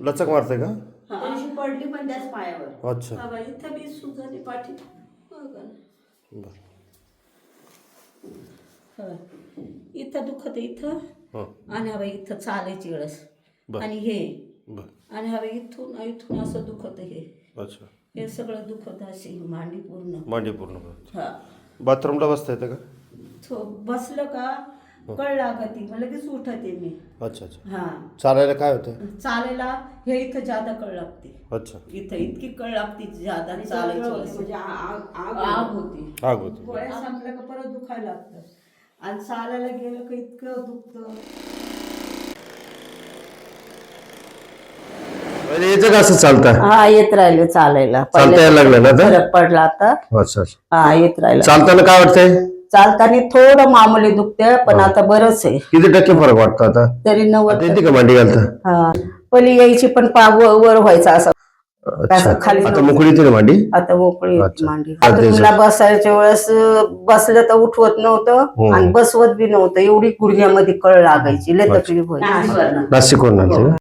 लचक मारते का? पडली पण त्याच पायावर. अच्छा. इथं बी सुजाने पाठी. बघा ना. बरं. हा. इथं दुखत इथं. हां. आणि हवं इथं चालायची वेळेस. बर. आणि हे. बरं. आणि हवं इथून इथून असं दुखत हे. अच्छा. हे सगळं दुखत अशी मांडी पूर्ण. मांडी पूर्ण बरं. हा. बाथरूमला बसता येतं का? थो बसलं का? कळ लागती मग लगेच उठते मी. अच्छा अच्छा. हा. चालायला काय होतं? चालायला हे इथं जादा कळ लागते अच्छा. इथं इतकी कळ लागते जादा चालायची. म्हणजे आ- आग आग होती. आग होती. गोळ्या संपल्या का परत दुखायला लागतं. आणि चालायला गेलं का इतकं दुखतं. म्हणजे याचं कसं चालतं? हा येत राहिले चालायला. चालता यायला लागलं ना आता? फरक पडला आता. अच्छा अच्छा. हा येत राहिला. चालताना काय वाटतंय? चालताना थोडं मामूली दुखते पण आता बरंच आहे. किती टक्के फरक वाटतो आता? तरी नव्वद आता येते का मांडी घालता? हा. पहिली यायची पण पा व- वर व्हायचा असं. अच्छा. असं खाली आता. मोकळी येते ना मांडी आता मोकळी अच्छा. मांडी आता बसायच्या वेळेस अं, बसलं तर उठवत हो. नव्हतं आणि बसवत बी नव्हतं. एवढी गुडघ्यामध्ये कळ लागायची. लय. तकलीफ व्हायची. का